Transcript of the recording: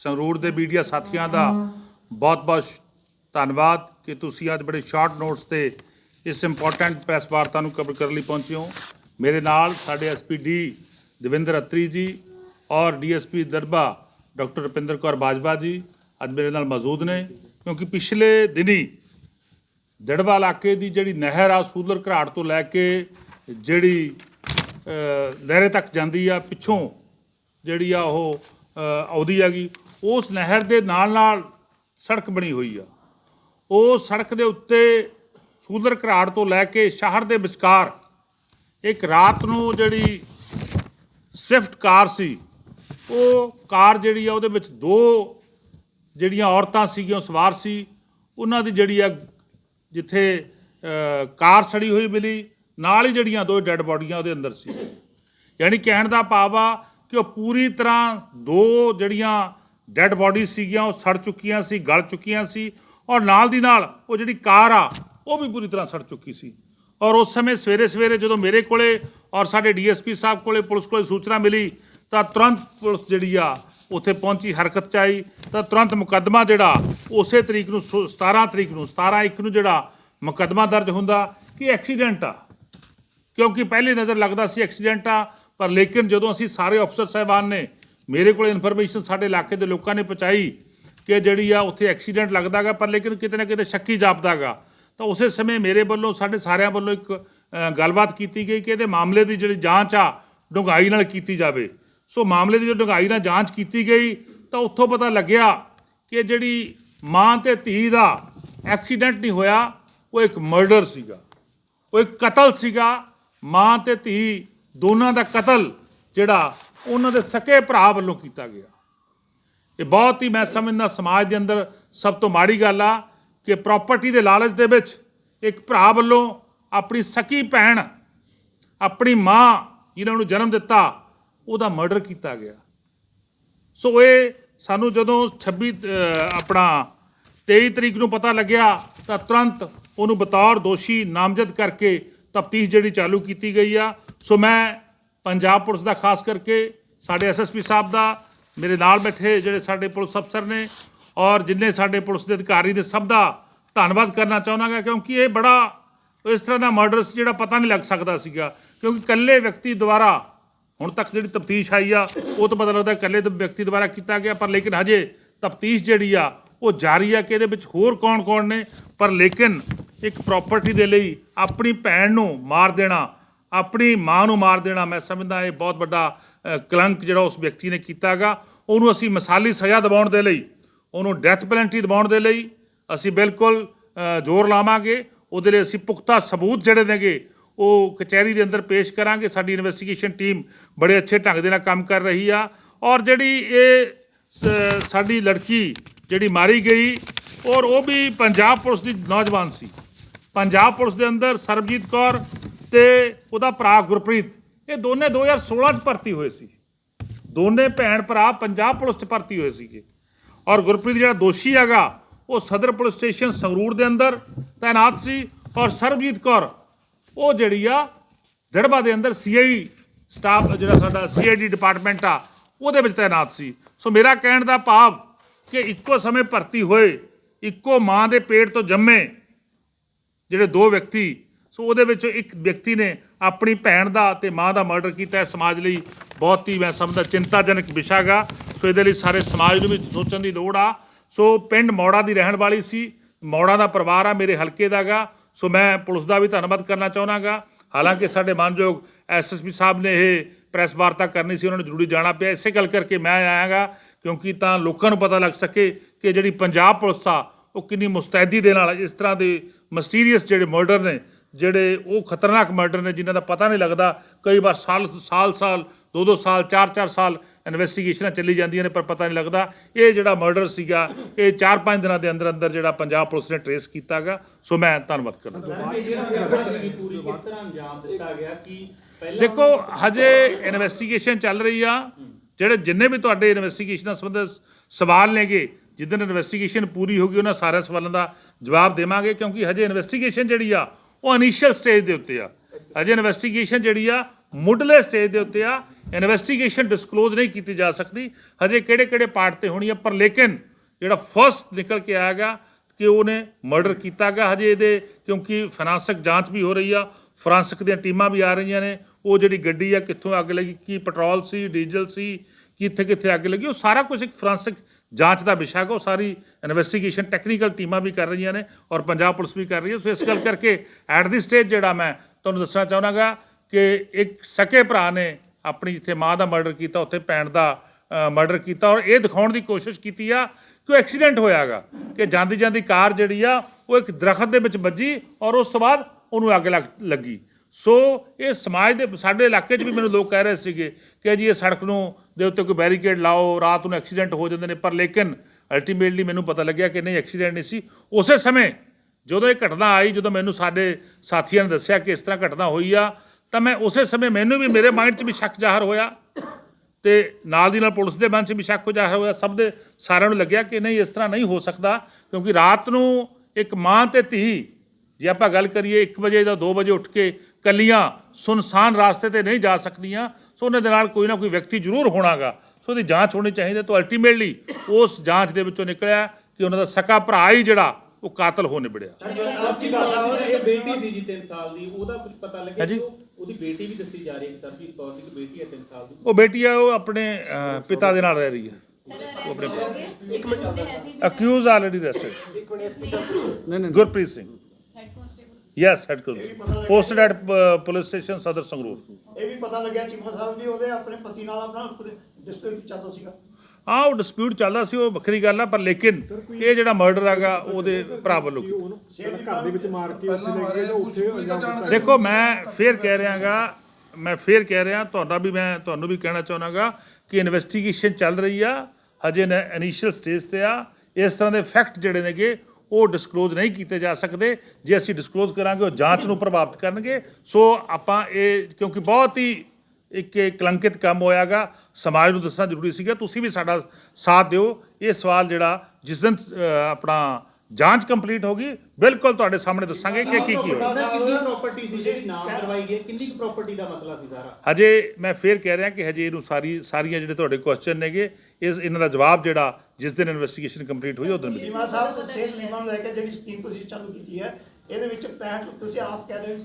ਸੰਗਰੂਰ ਦੇ ਮੀਡੀਆ ਸਾਥੀਆਂ ਦਾ ਬਹੁਤ-ਬਹੁਤ ਧੰਨਵਾਦ ਕਿ ਤੁਸੀਂ ਅੱਜ ਬੜੇ ਸ਼ਾਰਟ ਨੋਟਸ ਤੇ ਇਸ ਇੰਪੋਰਟੈਂਟ ਪ੍ਰੈਸ ਵਾਰਤਾ ਨੂੰ ਕਵਰ ਕਰਨ ਲਈ ਪਹੁੰਚੇ ਹੋ। ਮੇਰੇ ਨਾਲ ਸਾਡੇ ਐਸਪੀਡੀ ਦਵਿੰਦਰ ਅਤਰੀ ਜੀ ਔਰ ਡੀਐਸਪੀ ਦਰਬਾ ਡਾਕਟਰ ਰੁਪਿੰਦਰ ਕੌਰ ਬਾਜਵਾ ਜੀ ਅੱਜ ਮੇਰੇ ਨਾਲ ਮੌਜੂਦ ਨੇ ਕਿਉਂਕਿ ਪਿਛਲੇ ਦਿਨੀ ਦੜਵਾ ਇਲਾਕੇ ਦੀ ਜਿਹੜੀ ਨਹਿਰ ਆ ਸੂਲਰ ਘਰਾਟ ਤੋਂ ਲੈ ਕੇ ਜਿਹੜੀ ਲਹਿਰੇ ਤੱਕ ਜਾਂਦੀ ਆ ਪਿੱਛੋਂ ਜਿਹੜੀ ਆ ਉਹ ਆਉਂਦੀ ਹੈਗੀ ਉਸ ਨਹਿਰ ਦੇ ਨਾਲ ਨਾਲ ਸੜਕ ਬਣੀ ਹੋਈ ਆ। ਉਹ ਸੜਕ ਦੇ ਉੱਤੇ ਸੂਦਰ ਘਰਾੜ ਤੋਂ ਲੈ ਕੇ ਸ਼ਹਿਰ ਦੇ ਵਿਚਕਾਰ ਇੱਕ ਰਾਤ ਨੂੰ ਜਿਹੜੀ ਸਵਿਫਟ ਕਾਰ ਸੀ, ਉਹ ਕਾਰ ਜਿਹੜੀ ਆ, ਉਹਦੇ ਵਿੱਚ ਦੋ ਜਿਹੜੀਆਂ ਔਰਤਾਂ ਸੀਗੀਆਂ ਸਵਾਰ ਸੀ। ਉਹਨਾਂ ਦੀ ਜਿਹੜੀ ਆ, ਜਿੱਥੇ ਕਾਰ ਸੜੀ ਹੋਈ ਮਿਲੀ, ਨਾਲ ਹੀ ਜਿਹੜੀਆਂ ਦੋ ਡੈੱਡ ਬਾਡੀਆਂ ਉਹਦੇ ਅੰਦਰ ਸੀ। ਯਾਨੀ ਕਹਿਣ ਦਾ ਭਾਵ ਆ ਕਿ ਉਹ ਪੂਰੀ ਤਰ੍ਹਾਂ ਦੋ ਜਿਹੜੀਆਂ ਡੈੱਡ ਬਾਡੀ ਸੀਗੀਆਂ, ਉਹ ਸੜ ਚੁੱਕੀਆਂ ਸੀ, ਗਲ ਚੁੱਕੀਆਂ ਸੀ ਔਰ ਨਾਲ ਦੀ ਨਾਲ ਉਹ ਜਿਹੜੀ ਕਾਰ ਆ, ਉਹ ਵੀ ਪੂਰੀ ਤਰ੍ਹਾਂ ਸੜ ਚੁੱਕੀ ਸੀ। ਔਰ ਉਸ ਸਮੇਂ ਸਵੇਰੇ ਸਵੇਰੇ ਜਦੋਂ ਮੇਰੇ ਕੋਲੇ ਔਰ ਸਾਡੇ ਡੀਐਸਪੀ ਸਾਹਿਬ ਕੋਲੇ, ਪੁਲਿਸ ਕੋਲੇ ਸੂਚਨਾ ਮਿਲੀ, ਤਾਂ ਤੁਰੰਤ ਪੁਲਿਸ ਜਿਹੜੀ ਆ, ਉੱਥੇ ਪਹੁੰਚੀ, ਹਰਕਤ ਚ ਆਈ, ਤਾਂ ਤੁਰੰਤ ਮੁਕੱਦਮਾ ਜਿਹੜਾ, ਉਸੇ ਤਰੀਕ ਨੂੰ ਸੋ- 17 ਤਰੀਕ ਨੂੰ 17 ਇੱਕ ਨੂੰ ਜਿਹੜਾ ਮੁਕੱਦਮਾ ਦਰਜ ਹੁੰਦਾ ਕਿ ਐਕਸੀਡੈਂਟ ਆ। ਕਿਉਂਕਿ ਪਹਿਲੀ ਨਜ਼ਰ ਲੱਗਦਾ ਸੀ ਐਕਸੀਡੈਂਟ ਆ, ਪਰ ਲੇਕਿਨ ਜਦੋਂ ਅਸੀਂ ਸਾਰੇ ਅਫਸਰ ਸਾਹਿਬਾਨ ਨੇ ਮੇਰੇ ਕੋਲ ਇਨਫੋਰਮੇਸ਼ਨ ਸਾਡੇ ਇਲਾਕੇ ਦੇ ਲੋਕਾਂ ਨੇ ਪਹੁੰਚਾਈ ਕਿ ਜਿਹੜੀ ਆ ਉੱਥੇ ਐਕਸੀਡੈਂਟ ਲੱਗਦਾਗਾ, ਪਰ ਲੇਕਿਨ ਕਿਤੇ ਨਾ ਕਿਤੇ ਸ਼ੱਕੀ ਜਾਪਦਾਗਾ। ਤਾਂ ਉਸੇ ਸਮੇਂ ਮੇਰੇ ਵੱਲੋਂ, ਸਾਡੇ ਸਾਰਿਆਂ ਵੱਲੋਂ ਇੱਕ ਗੱਲਬਾਤ ਕੀਤੀ ਗਈ ਕਿ ਇਹਦੇ ਮਾਮਲੇ ਦੀ ਜਿਹੜੀ ਜਾਂਚ ਆ, ਡੂੰਘਾਈ ਨਾਲ ਕੀਤੀ ਜਾਵੇ। ਸੋ ਮਾਮਲੇ ਦੀ ਜੋ ਡੂੰਘਾਈ ਨਾਲ ਜਾਂਚ ਕੀਤੀ ਗਈ, ਤਾਂ ਉੱਥੋਂ ਪਤਾ ਲੱਗਿਆ ਕਿ ਜਿਹੜੀ ਮਾਂ ਤੇ ਧੀ ਦਾ ਐਕਸੀਡੈਂਟ ਨਹੀਂ ਹੋਇਆ, ਉਹ ਇੱਕ ਮਰਡਰ ਸੀਗਾ। ਉਹ ਇੱਕ ਕਤਲ ਸੀਗਾ। ਮਾਂ ਤੇ ਧੀ ਦੋਨਾਂ ਦਾ ਕਤਲ ਜਿਹੜਾ ਉਹਨਾਂ ਦੇ ਸਕੇ ਭਰਾ ਵੱਲੋਂ ਕੀਤਾ ਗਿਆ। ਇਹ ਬਹੁਤ ਹੀ ਮੈਂ ਸਮਝਦਾ ਸਮਾਜ ਦੇ ਅੰਦਰ ਸਭ ਤੋਂ ਮਾੜੀ ਗੱਲ ਆ ਕਿ ਪ੍ਰਾਪਰਟੀ ਦੇ ਲਾਲਚ ਦੇ ਵਿੱਚ ਇੱਕ ਭਰਾ ਵੱਲੋਂ ਆਪਣੀ ਸਕੀ ਭੈਣ, ਆਪਣੀ ਮਾਂ ਜਿਨ੍ਹਾਂ ਨੂੰ ਜਨਮ ਦਿੱਤਾ, ਉਹਦਾ ਮਰਡਰ ਕੀਤਾ ਗਿਆ। ਸੋ ਇਹ ਸਾਨੂੰ ਜਦੋਂ 26 ਆਪਣਾ 23 ਤਰੀਕ ਨੂੰ ਪਤਾ ਲੱਗਿਆ ਤਾਂ ਤੁਰੰਤ ਉਹਨੂੰ ਬਤੌਰ ਦੋਸ਼ੀ ਨਾਮਜ਼ਦ ਕਰਕੇ ਤਫਤੀਸ਼ ਜਿਹੜੀ ਚਾਲੂ ਕੀਤੀ ਗਈ ਆ। ਸੋ ਮੈਂ ਪੰਜਾਬ ਪੁਲਿਸ ਦਾ, ਖਾਸ ਕਰਕੇ ਸਾਡੇ ਐਸਐਸਪੀ ਸਾਹਿਬ ਦਾ, ਮੇਰੇ ਨਾਲ ਬੈਠੇ ਜਿਹੜੇ ਸਾਡੇ ਪੁਲਿਸ ਅਫਸਰ ਨੇ ਔਰ ਜਿੰਨੇ ਸਾਡੇ ਪੁਲਿਸ ਦੇ ਅਧਿਕਾਰੀ ਨੇ, ਸਭ ਦਾ ਧੰਨਵਾਦ ਕਰਨਾ ਚਾਹੁੰਦਾ ਕਿਉਂਕਿ ਇਹ ਬੜਾ ਇਸ ਤਰ੍ਹਾਂ ਦਾ ਮਰਡਰ ਸੀ ਜਿਹੜਾ ਪਤਾ ਨਹੀਂ ਲੱਗ ਸਕਦਾ ਸੀਗਾ। ਕਿਉਂਕਿ ਇਕੱਲੇ ਵਿਅਕਤੀ ਦੁਆਰਾ ਹੁਣ ਤੱਕ ਜਿਹੜੀ ਤਫਤੀਸ਼ ਆਈ ਆ, ਉਹ ਤੋਂ ਪਤਾ ਲੱਗਦਾ ਇਕੱਲੇ ਦੇ ਵਿਅਕਤੀ ਦੁਆਰਾ ਕੀਤਾ ਗਿਆ, ਪਰ ਲੇਕਿਨ ਹਜੇ ਤਫਤੀਸ਼ ਜਿਹੜੀ ਆ, ਉਹ ਜਾਰੀ ਆ ਕਿ ਇਹਦੇ ਵਿੱਚ ਹੋਰ ਕੌਣ-ਕੌਣ ਨੇ, ਪਰ ਲੇਕਿਨ ਇੱਕ ਪ੍ਰਾਪਰਟੀ ਦੇ ਲਈ ਆਪਣੀ ਭੈਣ ਨੂੰ ਮਾਰ ਦੇਣਾ ਆਪਣੀ ਮਾਂ ਨੂੰ ਮਾਰ ਦੇਣਾ ਮੈਂ ਸਮਝਦਾ ਇਹ ਬਹੁਤ ਵੱਡਾ ਕਲੰਕ ਜਿਹੜਾ ਉਸ ਵਿਅਕਤੀ ਨੇ ਕੀਤਾਗਾ। ਉਹਨੂੰ ਅਸੀਂ ਮਿਸਾਲੀ ਸਜ਼ਾ ਦਿਵਾਉਣ ਦੇ ਲਈ, ਉਹਨੂੰ ਡੈਥ ਪੈਨਲਟੀ ਦਿਵਾਉਣ ਦੇ ਲਈ ਅਸੀਂ ਬਿਲਕੁਲ ਜ਼ੋਰ ਲਾਵਾਂਗੇ। ਉਹਦੇ ਲਈ ਅਸੀਂ ਪੁਖਤਾ ਸਬੂਤ ਜਿਹੜੇ ਨੇਗੇ, ਉਹ ਕਚਹਿਰੀ ਦੇ ਅੰਦਰ ਪੇਸ਼ ਕਰਾਂਗੇ। ਸਾਡੀ ਇਨਵੈਸਟੀਗੇਸ਼ਨ ਟੀਮ ਬੜੇ ਅੱਛੇ ਢੰਗ ਦੇ ਨਾਲ ਕੰਮ ਕਰ ਰਹੀ ਆ। ਔਰ ਜਿਹੜੀ ਇਹ ਸ- ਸਾਡੀ ਲੜਕੀ ਜਿਹੜੀ ਮਾਰੀ ਗਈ, ਔਰ ਉਹ ਵੀ ਪੰਜਾਬ ਪੁਲਿਸ ਦੀ ਨੌਜਵਾਨ ਸੀ। ਪੰਜਾਬ ਪੁਲਿਸ ਦੇ ਅੰਦਰ ਸਰਬਜੀਤ ਕੌਰ ਤੇ ਉਹਦਾ ਭਰਾ ਗੁਰਪ੍ਰੀਤ, ਇਹ ਦੋਨੇ 2016 ਚ ਭਰਤੀ ਹੋਏ ਸੀ। ਦੋਨੇ ਭੈਣ ਭਰਾ ਪੰਜਾਬ ਪੁਲਿਸ ਚ ਭਰਤੀ ਹੋਏ ਸੀਗੇ। ਔਰ ਗੁਰਪ੍ਰੀਤ ਜਿਹੜਾ ਦੋਸ਼ੀ ਹੈਗਾ, ਉਹ ਸਦਰ ਪੁਲਿਸ ਸਟੇਸ਼ਨ ਸੰਗਰੂਰ ਦੇ ਅੰਦਰ ਤਾਇਨਾਤ ਸੀ ਔਰ ਸਰਬਜੀਤ ਕੌਰ, ਉਹ ਜਿਹੜੀ ਆ ਦੜਬਾ ਦੇ ਅੰਦਰ ਸੀਆਈ ਸਟਾਫ ਜਿਹੜਾ ਸਾਡਾ ਸੀਆਈਡੀ ਡਿਪਾਰਟਮੈਂਟ ਆ, ਉਹਦੇ ਵਿੱਚ ਤਾਇਨਾਤ ਸੀ। ਸੋ ਮੇਰਾ ਕਹਿਣ ਦਾ ਭਾਵ ਕਿ ਇੱਕੋ ਸਮੇਂ ਭਰਤੀ ਹੋਏ, ਇੱਕੋ ਮਾਂ ਦੇ ਪੇਟ ਤੋਂ ਜੰਮੇ ਜਿਹੜੇ ਦੋ ਵਿਅਕਤੀ ਸੋ ਉਹਦੇ ਵਿੱਚ ਇੱਕ ਵਿਅਕਤੀ ਨੇ ਆਪਣੀ ਭੈਣ ਦਾ ਤੇ ਮਾਂ ਦਾ ਮਰਡਰ ਕੀਤਾ ਹੈ। ਸਮਾਜ ਲਈ ਬਹੁਤ ਹੀ ਮੈਂ ਸਮਝਦਾ ਚਿੰਤਾਜਨਕ ਵਿਸ਼ਾ ਗਾ ਸੋ ਇਹਦੇ ਲਈ ਸਾਰੇ ਸਮਾਜ ਨੂੰ ਵੀ ਸੋਚਣ ਦੀ ਲੋੜ ਆ। ਸੋ ਪਿੰਡ ਮੌੜਾ ਦੀ ਰਹਿਣ ਵਾਲੀ ਸੀ। ਮੌੜਾ ਦਾ ਪਰਿਵਾਰ ਆ ਮੇਰੇ ਹਲਕੇ ਦਾ ਗਾ ਸੋ ਮੈਂ ਪੁਲਿਸ ਦਾ ਵੀ ਧੰਨਵਾਦ ਕਰਨਾ ਚਾਹੁੰਦਾਗਾ ਹਾਲਾਂਕਿ ਸਾਡੇ ਮਾਨਯੋਗ ਐਸਐਸਪੀ ਸਾਹਿਬ ਨੇ ਇਹ ਪ੍ਰੈਸ ਵਾਰਤਾ ਕਰਨੀ ਸੀ, ਉਹਨਾਂ ਨੂੰ ਜ਼ਰੂਰੀ ਜਾਣਾ ਪਿਆ। ਇਸੇ ਗੱਲ ਕਰਕੇ ਮੈਂ ਆਇਆਗਾ ਕਿਉਂਕਿ ਤਾਂ ਲੋਕਾਂ ਨੂੰ ਪਤਾ ਲੱਗ ਸਕੇ ਕਿ ਜਿਹੜੀ ਪੰਜਾਬ ਪੁਲਿਸ ਆ, ਉਹ ਕਿੰਨੀ ਮੁਸਤੈਦੀ ਦੇ ਨਾਲ ਇਸ ਤਰ੍ਹਾਂ ਦੇ ਮਸਟੀਰੀਅਸ ਜਿਹੜੇ ਮਰਡਰ ਨੇ ਜਿਹੜੇ ਉਹ ਖਤਰਨਾਕ ਮਰਡਰ ਨੇ ਜਿਨ੍ਹਾਂ ਦਾ ਪਤਾ ਨਹੀਂ ਲੱਗਦਾ ਕਈ ਵਾਰ ਸਾਲ ਸਾਲ ਸਾਲ ਦੋ ਦੋ ਸਾਲ ਚਾਰ ਚਾਰ ਸਾਲ ਇਨਵੈਸਟੀਗੇਸ਼ਨਾਂ ਚੱਲੀ ਜਾਂਦੀਆਂ ਨੇ ਪਰ ਪਤਾ ਨਹੀਂ ਲੱਗਦਾ। ਇਹ ਜਿਹੜਾ ਮਰਡਰ ਸੀਗਾ ਇਹ ਚਾਰ ਪੰਜ ਦਿਨਾਂ ਦੇ ਅੰਦਰ ਅੰਦਰ ਜਿਹੜਾ ਪੰਜਾਬ ਪੁਲਿਸ ਨੇ ਟਰੇਸ ਕੀਤਾਗਾ ਸੋ ਮੈਂ ਧੰਨਵਾਦ ਕਰਦਾ ਦੇਖੋ ਹਜੇ ਇਨਵੈਸਟੀਗੇਸ਼ਨ ਚੱਲ ਰਹੀ ਆ। ਜਿਹੜੇ ਜਿੰਨੇ ਵੀ ਤੁਹਾਡੇ ਇਨਵੈਸਟੀਗੇਸ਼ਨ ਨਾਲ ਸੰਬੰਧਿਤ ਸਵਾਲ ਨੇਗੇ ਜਿੱਦਣ ਇਨਵੈਸਟੀਗੇਸ਼ਨ ਪੂਰੀ ਹੋਗੀ ਉਹਨਾਂ ਸਾਰਿਆਂ ਸਵਾਲਾਂ ਦਾ ਜਵਾਬ ਦੇਵਾਂਗੇ ਕਿਉਂਕਿ ਹਜੇ ਇਨਵੈਸਟੀਗੇਸ਼ਨ ਜਿਹੜੀ ਆ ਉਹ ਇਨੀਸ਼ੀਅਲ ਸਟੇਜ ਦੇ ਉੱਤੇ ਆ। ਹਜੇ ਇਨਵੈਸਟੀਗੇਸ਼ਨ ਜਿਹੜੀ ਆ, ਮੁੱਢਲੇ ਸਟੇਜ ਦੇ ਉੱਤੇ ਆ। ਇਨਵੈਸਟੀਗੇਸ਼ਨ ਡਿਸਕਲੋਜ਼ ਨਹੀਂ ਕੀਤੀ ਜਾ ਸਕਦੀ। ਹਜੇ ਕਿਹੜੇ ਕਿਹੜੇ ਪਾਰਟ ਤੇ ਹੋਣੀ ਆ, ਪਰ ਲੇਕਿਨ ਜਿਹੜਾ ਫਰਸਟ ਨਿਕਲ ਕੇ ਆਏਗਾ ਕਿ ਉਹਨੇ ਮਰਡਰ ਕੀਤਾ ਗਾ ਹਜੇ ਇਹਦੇ, ਕਿਉਂਕਿ ਫਰਾਂਸਿਕ ਜਾਂਚ ਵੀ ਹੋ ਰਹੀ ਆ ਫਰਾਂਸਿਕ ਦੀਆਂ ਟੀਮਾਂ ਵੀ ਆ ਰਹੀਆਂ ਨੇ। ਉਹ ਜਿਹੜੀ ਗੱਡੀ ਆ, ਕਿੱਥੋਂ ਅੱਗ ਲੱਗੀ, ਕੀ ਪੈਟਰੋਲ ਸੀ ਡੀਜ਼ਲ ਸੀ ਕਿੱਥੇ ਕਿੱਥੇ ਅੱਗ ਲੱਗੀ, ਉਹ ਸਾਰਾ ਕੁਝ ਇੱਕ ਫੋਰੈਂਸਿਕ ਜਾਂਚ ਦਾ ਵਿਸ਼ਾ ਹੈ ਉਹ ਸਾਰੀ ਇਨਵੈਸਟੀਗੇਸ਼ਨ ਟੈਕਨੀਕਲ ਟੀਮਾਂ ਵੀ ਕਰ ਰਹੀਆਂ ਨੇ ਔਰ ਪੰਜਾਬ ਪੁਲਿਸ ਵੀ ਕਰ ਰਹੀ ਹੈ। ਸੋ ਇਸ ਗੱਲ ਕਰਕੇ ਐਟ ਦੀ ਸਟੇਜ ਜਿਹੜਾ ਮੈਂ ਤੁਹਾਨੂੰ ਦੱਸਣਾ ਚਾਹੁੰਦਾਗਾ ਕਿ ਇੱਕ ਸਕੇ ਭਰਾ ਨੇ ਆਪਣੀ ਜਿੱਥੇ ਮਾਂ ਦਾ ਮਰਡਰ ਕੀਤਾ, ਉੱਥੇ ਭੈਣ ਦਾ ਮਰਡਰ ਕੀਤਾ ਔਰ ਇਹ ਦਿਖਾਉਣ ਦੀ ਕੋਸ਼ਿਸ਼ ਕੀਤੀ ਆ ਕਿ ਉਹ ਐਕਸੀਡੈਂਟ ਹੋਇਆਗਾ ਕਿ ਜਾਂਦੀ ਜਾਂਦੀ ਕਾਰ ਜਿਹੜੀ ਆ, ਉਹ ਇੱਕ ਦਰਖਤ ਦੇ ਵਿੱਚ ਵੱਜੀ ਔਰ ਉਸ ਤੋਂ ਬਾਅਦ ਉਹਨੂੰ ਅੱਗ ਲੱਗ- ਲੱਗੀ। ਸੋ ਇਹ ਸਮਾਜ ਦੇ ਸਾਡੇ ਇਲਾਕੇ 'ਚ ਵੀ ਮੈਨੂੰ ਲੋਕ ਕਹਿ ਰਹੇ ਸੀਗੇ ਕਿ ਜੀ ਇਹ ਸੜਕ ਨੂੰ ਦੇ ਉੱਤੇ ਕੋਈ ਬੈਰੀਕੇਡ ਲਾਓ, ਰਾਤ ਨੂੰ ਐਕਸੀਡੈਂਟ ਹੋ ਜਾਂਦੇ ਨੇ, ਪਰ ਲੇਕਿਨ ਅਲਟੀਮੇਟਲੀ ਮੈਨੂੰ ਪਤਾ ਲੱਗਿਆ ਕਿ ਨਹੀਂ, ਐਕਸੀਡੈਂਟ ਨਹੀਂ ਸੀ। ਉਸੇ ਸਮੇਂ ਜਦੋਂ ਇਹ ਘਟਨਾ ਆਈ, ਜਦੋਂ ਮੈਨੂੰ ਸਾਡੇ ਸਾਥੀਆਂ ਨੇ ਦੱਸਿਆ ਕਿ ਇਸ ਤਰ੍ਹਾਂ ਘਟਨਾ ਹੋਈ ਆ, ਤਾਂ ਮੈਂ ਉਸੇ ਸਮੇਂ ਮੈਨੂੰ ਵੀ ਮੇਰੇ ਮਾਈਂਡ 'ਚ ਵੀ ਸ਼ੱਕ ਜ਼ਾਹਰ ਹੋਇਆ ਤੇ ਨਾਲ ਦੀ ਨਾਲ ਪੁਲਿਸ ਦੇ ਮਨ 'ਚ ਵੀ ਸ਼ੱਕ ਜ਼ਾਹਰ ਹੋਇਆ। ਸਭ ਦੇ ਸਾਰਿਆਂ ਨੂੰ ਲੱਗਿਆ ਕਿ ਨਹੀਂ, ਇਸ ਤਰ੍ਹਾਂ ਨਹੀਂ ਹੋ ਸਕਦਾ, ਕਿਉਂਕਿ ਰਾਤ ਨੂੰ ਇੱਕ ਮਾਂ ਤੇ ਧੀ, ਜੇ ਆਪਾਂ ਗੱਲ ਕਰੀਏ 1 ਵਜੇ ਜਾਂ 2 ਵਜੇ ਉੱਠ ਕੇ ਕੱਲੀਆਂ ਸੁਨਸਾਨ ਰਾਸਤੇ ਤੇ ਨਹੀਂ ਜਾ ਸਕਦੀਆਂ ਸੋ ਉਹਨਾਂ ਦੇ ਨਾਲ ਕੋਈ ਨਾ ਕੋਈ ਵਿਅਕਤੀ ਜ਼ਰੂਰ ਹੋਣਾਗਾ। ਸੋ ਉਹਦੀ ਜਾਂਚ ਹੋਣੀ ਚਾਹੀਦੀ ਹੈ। ਤਾਂ ਅਲਟੀਮੇਟਲੀ ਉਸ ਜਾਂਚ ਦੇ ਵਿੱਚੋਂ ਨਿਕਲਿਆ ਕਿ ਉਹਨਾਂ ਦਾ ਸਕਾ ਭਰਾ ਹੀ ਜਿਹੜਾ ਉਹ ਕਾਤਲ ਹੋ ਨਿਬੜਿਆ। ਇਹ ਬੇਟੀ ਸੀ ਜੀ 3 ਸਾਲ ਦੀ ਉਹਦਾ ਕੁਝ ਪਤਾ ਲੱਗਿਆ ਹਾਂਜੀ। ਕਿ ਉਹ- ਉਹਦੀ ਬੇਟੀ ਵੀ ਦੱਸੀ ਜਾ ਰਹੀ ਹੈ ਕਿ ਸਰਬਜੀਤ ਕੌਰ ਦੀ ਕਿ ਬੇਟੀ ਹੈ 3 ਸਾਲ ਦੀ। ਉਹ ਬੇਟੀ ਆ ਉਹ ਆਪਣੇ ਪਿਤਾ ਦੇ ਨਾਲ ਰਹਿ ਰਹੀ ਹੈ। ਇੱਕ ਮਿੰਟ ਅਕਿਊਜ਼ ਆਲਰੇਡੀ ਅਰੈਸਟਡ ਇੱਕ minute yes head constable posted at police station Sadar Sangrur ਇਹ ਵੀ ਪਤਾ ਲੱਗਿਆ ਚੀਮਾ ਸਾਹਿਬ ਵੀ ਉਹਦੇ ਆਪਣੇ ਪਤੀ ਨਾਲ ਆਪਣਾ ਡਿਸਪਿਊਟ ਚੱਲਦਾ ਸੀਗਾ। ਹਾਂ ਉਹ ਡਿਸਪਿਊਟ ਚੱਲਦਾ ਸੀ ਉਹ ਵੱਖਰੀ ਗੱਲ ਆ ਪਰ ਲੇਕਿਨ ਇਹ ਜਿਹੜਾ ਮਰਡਰ ਹੈਗਾ ਉਹਦੇ ਭਰਾ ਵੱਲੋਂ ਕੀਤਾ। ਘਰ ਦੇ ਵਿੱਚ ਮਾਰ ਕੇ ਉੱਥੇ ਲੈ ਗਏ ਤਾਂ ਉੱਥੇ ਇਲਜ਼ਾਮ ਦੇਖੋ ਮੈਂ ਫੇਰ ਕਹਿ ਰਿਹਾਗਾ ਮੈਂ ਫੇਰ ਕਹਿ ਰਿਹਾ ਤੁਹਾਡਾ ਵੀ ਮੈਂ ਤੁਹਾਨੂੰ ਵੀ ਕਹਿਣਾ ਚਾਹਨਾਗਾ ਕਿ ਇਨਵੈਸਟੀਗੇਸ਼ਨ ਚੱਲ ਰਹੀ ਆ ਹਜੇ ਇਨੀਸ਼ੀਅਲ ਸਟੇਜ ਤੇ ਆ। ਇਸ ਤਰ੍ਹਾਂ ਦੇ ਫੈਕਟ ਜਿਹੜੇ ਨੇਗੇ ਉਹ ਡਿਸਕਲੋਜ਼ ਨਹੀਂ ਕੀਤੇ ਜਾ ਸਕਦੇ। ਜੇ ਅਸੀਂ ਡਿਸਕਲੋਜ਼ ਕਰਾਂਗੇ, ਉਹ ਜਾਂਚ ਨੂੰ ਪ੍ਰਭਾਵਿਤ ਕਰਨਗੇ। ਸੋ ਆਪਾਂ ਇਹ, ਕਿਉਂਕਿ ਬਹੁਤ ਹੀ ਇੱਕ ਕਲੰਕਿਤ ਕੰਮ ਹੋਇਆਗਾ। ਸਮਾਜ ਨੂੰ ਦੱਸਣਾ ਜ਼ਰੂਰੀ ਸੀਗਾ। ਤੁਸੀਂ ਵੀ ਸਾਡਾ ਸਾਥ ਦਿਓ। ਇਹ ਸਵਾਲ ਜਿਹੜਾ ਜਿਸ ਦਿਨ ਆਪਣਾ ਜਾਂਚ ਕੰਪਲੀਟ ਹੋਗੀ ਬਿਲਕੁਲ ਤੁਹਾਡੇ ਸਾਹਮਣੇ ਦੱਸਾਂਗੇ ਕਿ ਕੀ ਕੀ ਹੋਇਆ ਕਿੰਨੀ ਪ੍ਰਾਪਰਟੀ ਸੀ ਜਿਹੜੀ ਨਾਮ ਕਰਵਾਈ ਗਈ ਹੈ? ਕਿੰਨੀ ਪ੍ਰਾਪਰਟੀ ਦਾ ਮਸਲਾ ਸੀ ਸਾਰਾ ਹਜੇ ਮੈਂ ਫੇਰ ਕਹਿ ਰਿਹਾ ਕਿ ਹਜੇ ਇਹਨੂੰ ਸਾਰੀ ਸਾਰੀਆਂ ਜਿਹੜੇ ਤੁਹਾਡੇ ਕੁਐਸਚਨ ਨੇਗੇ ਇਸ ਇਹਨਾਂ ਦਾ ਜਵਾਬ ਜਿਹੜਾ ਜਿਸ ਦਿਨ ਇਨਵੈਸਟੀਗੇਸ਼ਨ ਕੰਪਲੀਟ ਹੋਈ ਉਦੋਂ ਮਿਲੇਗਾ ਚੀਮਾ ਸਾਹਿਬ ਸਿਹਤ ਬੀਮਾ ਨੂੰ ਲੈ ਕੇ ਜਿਹੜੀ ਸਕੀਮ ਤੁਸੀਂ ਚਾਲੂ ਕੀਤੀ ਹੈ ਇਹਦੇ ਵਿੱਚ 65 ਤੁਸੀਂ ਆਪ ਕਹਿ ਰਹੇ ਹੋ